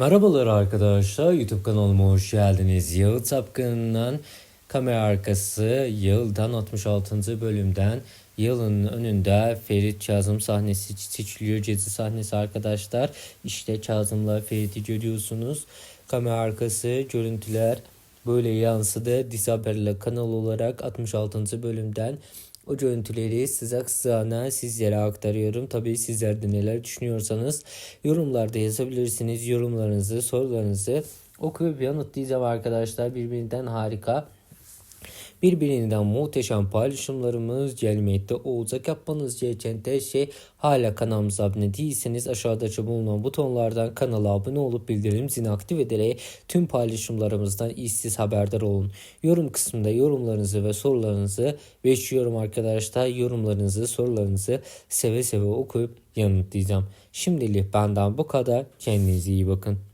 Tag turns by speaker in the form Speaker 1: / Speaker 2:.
Speaker 1: Merhabalar arkadaşlar YouTube kanalıma hoş geldiniz. Yağıl Tapkın'dan kamera arkası Yağıl'dan 66. bölümden Yağıl'ın önünde Ferit Kazım sahnesi seçiliyor. Cezi sahnesi arkadaşlar. İşte Kazım'la Ferit'i görüyorsunuz. Kamera arkası görüntüler böyle yansıdı. Haberler kanal olarak 66. bölümden o görüntüleri size kısana sizlere aktarıyorum. Tabii sizler de neler düşünüyorsanız yorumlarda yazabilirsiniz. Yorumlarınızı, sorularınızı okuyup yanıtlayacağım arkadaşlar. Birbirinden harika. Birbirinden muhteşem paylaşımlarımız gelmekte olacak. Yapmanız gereken tek şey hala kanalımıza abone değilseniz aşağıda bulunan butonlardan kanala abone olup bildirim zilini aktif ederek tüm paylaşımlarımızdan işsiz haberdar olun. Yorum kısmında yorumlarınızı ve sorularınızı bekliyorum arkadaşlar. Yorumlarınızı, sorularınızı seve seve okuyup yanıtlayacağım. Şimdilik benden bu kadar. Kendinize iyi bakın.